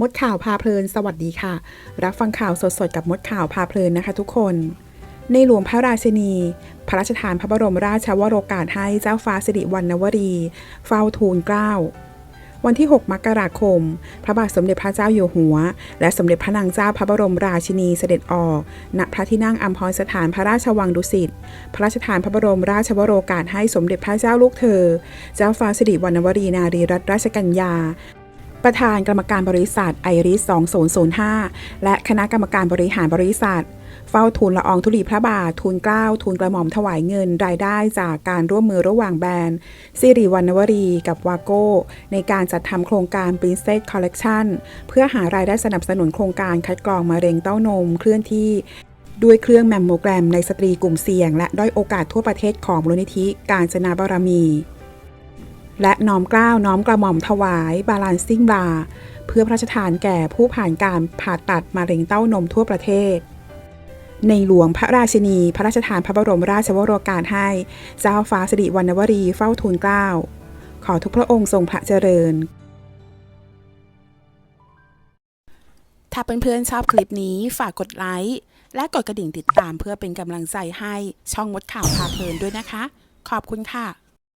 มดข่าวพาเพลิน สวัสดีค่ะ รับฟังข่าวสดๆ กับมดข่าวพาเพลินนะคะทุกคน ในหลวงพระราชินี พระราชทานพระบรมราชวโรกาสให้เจ้าฟ้าสิริวัณณวรี เฝ้าทูลเกล้า วันที่ 6 มกราคม พระบาทสมเด็จพระเจ้าอยู่หัว และสมเด็จพระนางเจ้าพระบรมราชินีเสด็จออกณพระที่นั่งอัมพรสถานพระราชวังดุสิต พระราชทานพระบรมราชวโรกาสให้สมเด็จพระเจ้าลูกเธอ เจ้าฟ้าสิริวัณณวรีนารีรัตนราชกัญญา ประธานกรรมการบริษัทไอริส 2005 และคณะกรรมการบริหารบริษัท เฝ้าทูลละอองธุลีพระบาท ทูลเกล้า ทูลกระหม่อมถวายเงินรายได้จากการร่วมมือระหว่างแบรนด์สิริวัณวรี กับวาโก้ ในการจัดทำโครงการ Princess Collection เพื่อหารายได้สนับสนุนโครงการคัดกรองมะเร็งเต้านมเคลื่อนที่ด้วยเครื่องแมมโมแกรมในสตรีกลุ่มเสี่ยง และด้อยโอกาสทั่วประเทศของมูลนิธิการจนาบารมี และน้อมเกล้าวน้อมกระหม่อมถวายบาลานซิ่งบาร์เพื่อพระราชทานแก่ผู้ผ่านการผ่าตัดมะเร็งเต้านมทั่วประเทศ ในหลวงพระราชินี พระราชทานพระบรมราชวโรกาสให้ เจ้าฟ้าสิริวัณวรีเฝ้าทูลเกล้า ขอทุกพระองค์ทรงพระเจริญ ถ้าเพื่อนๆชอบคลิปนี้ฝากกดไลค์และกดกระดิ่งติดตามเพื่อเป็นกำลังใจให้ช่องมดข่าวพาเพลินด้วยนะคะ ขอบคุณค่ะ